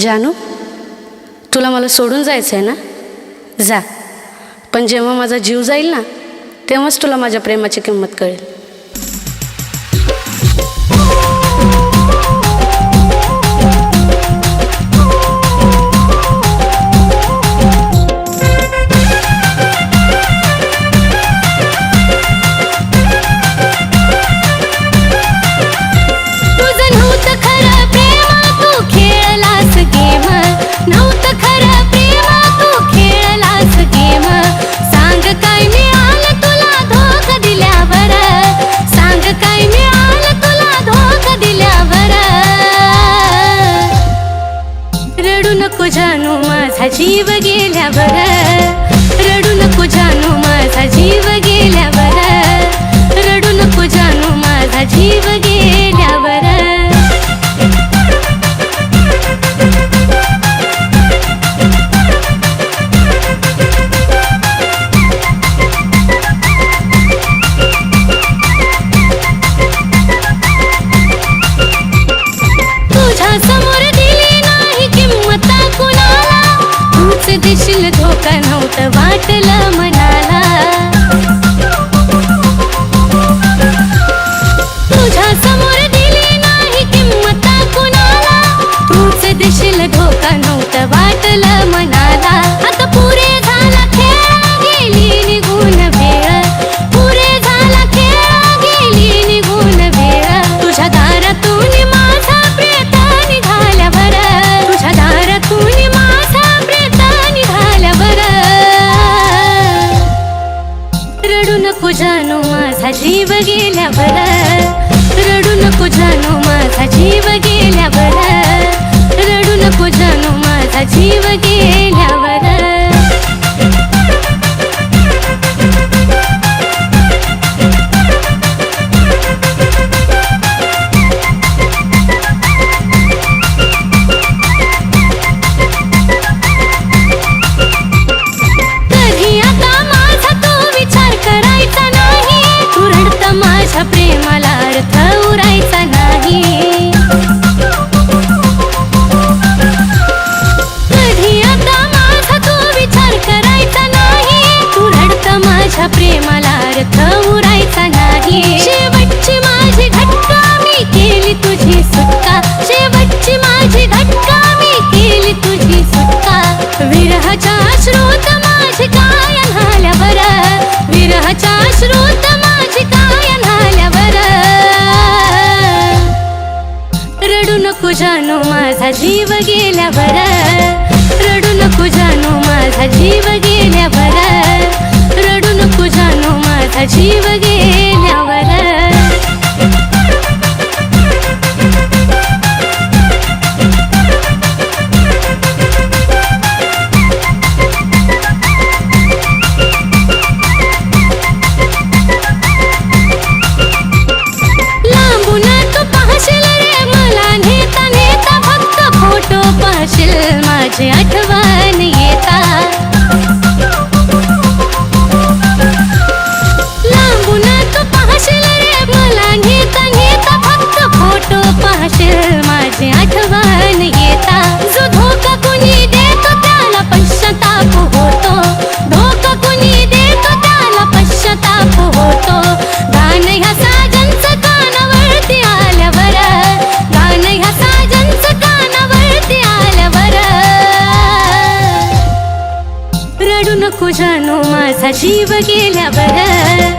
जानू तुला मला सोडून जायचं आहे ना? जा. पण जेव्हा माझा जीव जाईल ना तेव्हाच तुला माझ्या प्रेमाची किंमत कळेल. नको जानू माझा जीव गेल्यावर. रडू दिशील धोका नव्हतं वाटलं मनाला. तुझ्या समोर रडू नको जानू माझा जीव गेल्यावर. रडू नको जानू माझा जीव गेल्या बरा माझा जीव गेल्यावर. रडू नको जानू माझा जीव गेल्या बर रडू नको जानू माझा जीव गेल्यावर. पाहशील आठवण येता. जो धोका देतो त्याला पश्चाताप होतो. धोका कुणी देतो त्याला पश्चाताप होतो. गाणं ह्या साजनचं कानावरती आल्यावर. गाणं ह्या साजनचं कानावरती आल्यावर. रडू नको जानू माझा जीव गेल्यावर.